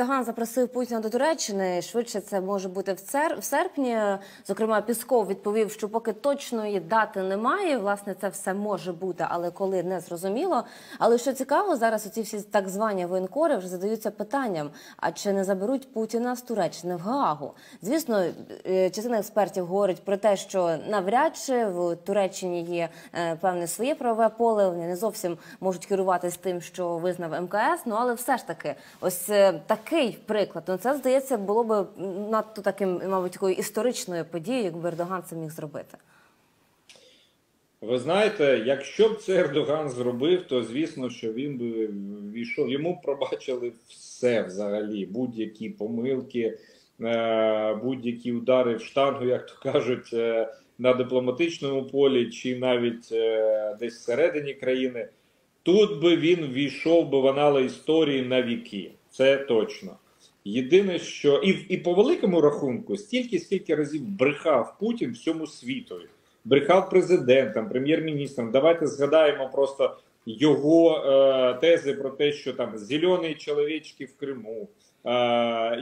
Ердоган запросив Путіна до Туреччини. Швидше це може бути в цер в серпні. Зокрема, Пісков відповів, що поки точної дати немає. Власне, це все може бути, але коли не зрозуміло. Але що цікаво, зараз оці всі так звані воєнкори вже задаються питанням: а чи не заберуть Путіна з Туреччини в Гаагу? Звісно, е, частина експертів говорить про те, що навряд чи в Туреччині є е, певне своє правове поле. Вони не зовсім можуть керуватися тим, що визнав МКС. Ну але все ж таки, ось е, такий приклад. Ну це здається було б надто таким, мабуть, такою історичною подією, якби Ердоган це міг зробити. Ви знаєте, якщо б це Ердоган зробив, то звісно, що він би війшов. Йому пробачили все взагалі, будь-які помилки, е, будь-які удари в штангу, як то кажуть, е, на дипломатичному полі, чи навіть е, десь всередині країни. Тут би він війшов би в анали історії на віки. Це точно. Єдине, що і, і по великому рахунку, стільки, скільки разів брехав Путін всьому світові брехав президентам, прем'єр-міністрам. Давайте згадаємо просто його е, тези про те, що там зелені чоловічки в Криму, е,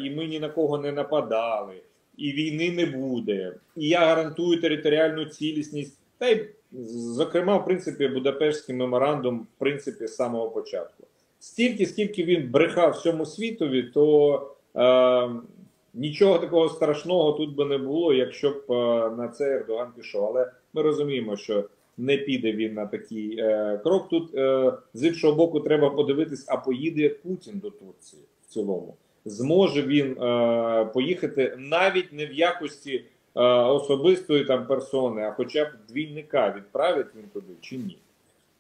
і ми ні на кого не нападали, і війни не буде. І я гарантую територіальну цілісність. Та й, зокрема, в принципі, Будапештський меморандум, в принципі, з самого початку. Стільки, скільки він брехав всьому світові, то е, Нічого такого страшного тут би не було, якщо б е, на це Ердоган пішов. Але ми розуміємо, що не піде він на такий е, крок. Тут е, з іншого боку треба подивитись, а поїде Путін до Турції в цілому. Зможе він е, поїхати навіть не в якості е, особистої там персони, а хоча б двійника відправить він туди чи ні.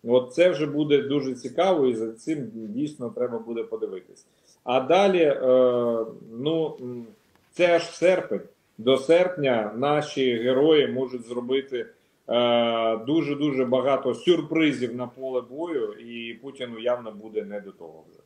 От це вже буде дуже цікаво, і за цим дійсно треба буде подивитись. А далі, е, ну. Це аж серпень. До серпня наші герої можуть зробити дуже дуже багато сюрпризів на поле бою, і Путіну явно буде не до того вже.